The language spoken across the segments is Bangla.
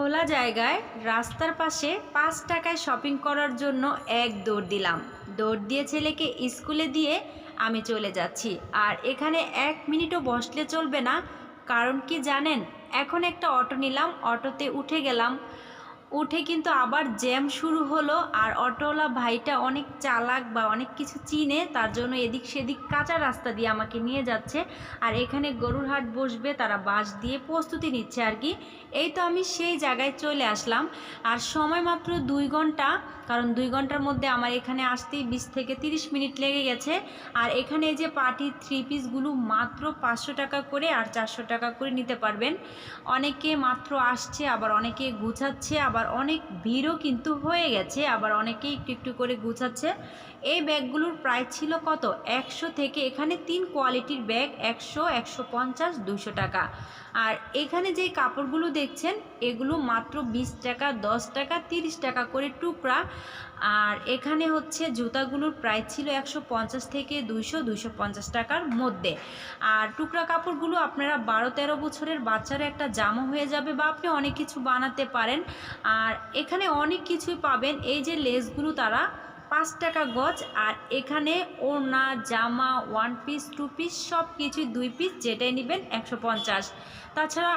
খোলা জায়গায় রাস্তার পাশে পাঁচ টাকায় শপিং করার জন্য এক দৌড় দিলাম। দৌড় দিয়ে ছেলেকে স্কুলে দিয়ে আমি চলে যাচ্ছি। আর এখানে এক মিনিটও বসলে চলবে না। কারণ কি জানেন? এখন একটা অটো নিলাম, অটোতে উঠে গেলাম। উঠে কিন্তু আবার জ্যাম শুরু হলো আর অটোওয়ালা ভাইটা অনেক চালাক বা অনেক কিছু চিনে, তার জন্য এদিক সেদিক কাঁচা রাস্তা দিয়ে আমাকে নিয়ে যাচ্ছে আর এখানে গরুর হাট বসবে, তারা বাঁশ দিয়ে প্রস্তুতি নিচ্ছে আর কি। এই তো আমি সেই জায়গায় চলে আসলাম। আর সময় মাত্র দুই ঘণ্টা, কারণ দুই ঘণ্টার মধ্যে আমার এখানে আসতেই বিশ থেকে তিরিশ মিনিট লেগে গেছে। আর এখানে যে পার্টি থ্রি পিসগুলো মাত্র পাঁচশো টাকা করে আর চারশো টাকা করে নিতে পারবেন। অনেকে মাত্র আসছে, আবার অনেকে গুছাচ্ছে, আবার অনেক ভিড়ও কিন্তু হয়ে গেছে, আবার অনেকেই একটু একটু করে গুছাচ্ছে। এই ব্যাগগুলোর প্রাইস ছিল কত? একশো থেকে এখানে তিন কোয়ালিটির ব্যাগ একশো একশো পঞ্চাশ দুশো টাকা। আর এখানে যে কাপড়গুলো দেখছেন, এগুলো মাত্র বিশ টাকা, দশ টাকা, তিরিশ টাকা করে টুকরা। আর এখানে হচ্ছে জুতাগুলোর প্রাইস ছিল একশো পঞ্চাশ থেকে দুইশো দুইশো পঞ্চাশ টাকার মধ্যে। আর টুকরা কাপড়গুলো আপনারা বারো তেরো বছরের বাচ্চারা একটা জামা হয়ে যাবে বা আপনি অনেক কিছু বানাতে পারেন। আর এখানে অনেক কিছুই পাবেন। এই যে লেসগুলো তারা, পাঁচ টাকা গজ আর এখানে ওড়না, জামা ওয়ান পিস টু পিস সব কিছুই দুই পিস যেটাই নেবেন একশো পঞ্চাশ। তাছাড়া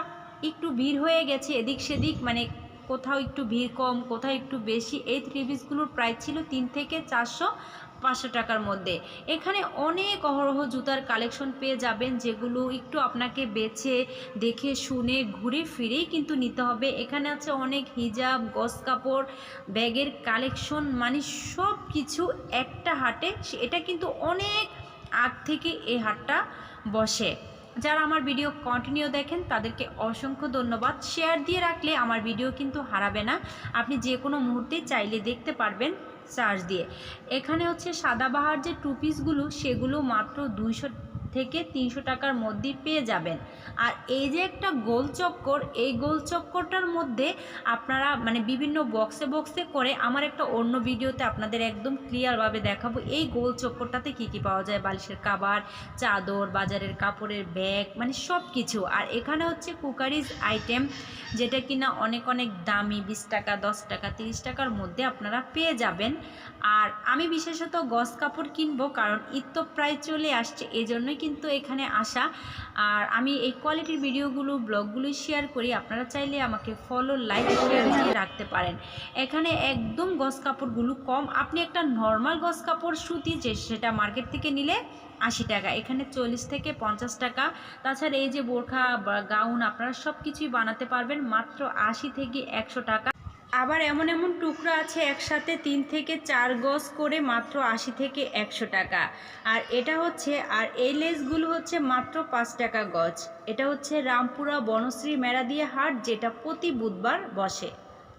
একটু ভিড় হয়ে গেছে এদিক সেদিক মানে কোথাও একটু ভিড় কম, কোথাও একটু বেশি, এই থ্রি পিসগুলোর প্রাইস ছিল তিন থেকে চারশো। পাঁচশো টাকার মধ্যে। এখানে অনেক অহরহ জুতার কালেকশন পেয়ে যাবেন, যেগুলো একটু আপনাকে বেছে, দেখে, শুনে, ঘুরে, ফিরেই কিন্তু নিতে হবে। এখানে আছে অনেক হিজাব, গস কাপড়, ব্যাগের কালেকশন মানে সব কিছু একটা হাটে এটা কিন্তু অনেক আগ থেকে এই হাটটা বসে। যারা আমার ভিডিও কন্টিনিউ দেখেন, তাদেরকে অসংখ্য ধন্যবাদ। শেয়ার দিয়ে রাখলে আমার ভিডিও কিন্তু হারাবে না। আপনি যে কোনো মুহূর্তে চাইলে দেখতে পারবেন চার্জ দিয়ে। এখানে হচ্ছে সাদাবাহার যে টু পিসগুলো সেগুলো মাত্র দুইশো থেকে তিনশো টাকার মধ্যেই পেয়ে যাবেন। আর এই যে একটা গোল চক্কর, এই গোল চক্করটার মধ্যে আপনারা মানে বিভিন্ন বক্সে বক্সে করে আমার একটা অন্য ভিডিওতে আপনাদের একদম ক্লিয়ারভাবে দেখাবো এই গোল চক্করটাতে কি কি পাওয়া যায়। বালিশের কাবার চাদর, বাজারের কাপড়ের ব্যাগ মানে সব কিছু আর এখানে হচ্ছে কুকারিজ আইটেম যেটা কিনা অনেক অনেক দামি, বিশ টাকা, দশ টাকা, তিরিশ টাকার মধ্যে আপনারা পেয়ে যাবেন। আর আমি বিশেষত গস কাপড় কিনবো, কারণ ঈদ তো প্রায় চলে আসছে এই জন্যই কিন্তু এখানে আসা। আর আমি এই কোয়ালিটির ভিডিওগুলো, ব্লগগুলো শেয়ার করি। আপনারা চাইলে আমাকে ফলো লাইক শেয়ার দিয়ে রাখতে পারেন। এখানে একদম গস কাপড়গুলো কম। আপনি একটা নর্মাল গস কাপড় সুতি যে সেটা মার্কেট থেকে নিলে আশি টাকা, এখানে চল্লিশ থেকে পঞ্চাশ টাকা। তাছাড়া এই যে বোরখা গাউন আপনারা সব কিছুই বানাতে পারবেন। মাত্র আশি থেকে একশো টাকা। আবার এমন এমন টুকরো আছে একসাথে তিন থেকে চার গজ করে মাত্র আশি থেকে একশো টাকা। আর এটা হচ্ছে, আর এই লেসগুলো হচ্ছে মাত্র পাঁচ টাকা গজ। এটা হচ্ছে রামপুরা বনশ্রী মেরাদিয়া হাট, যেটা প্রতি বুধবার বসে।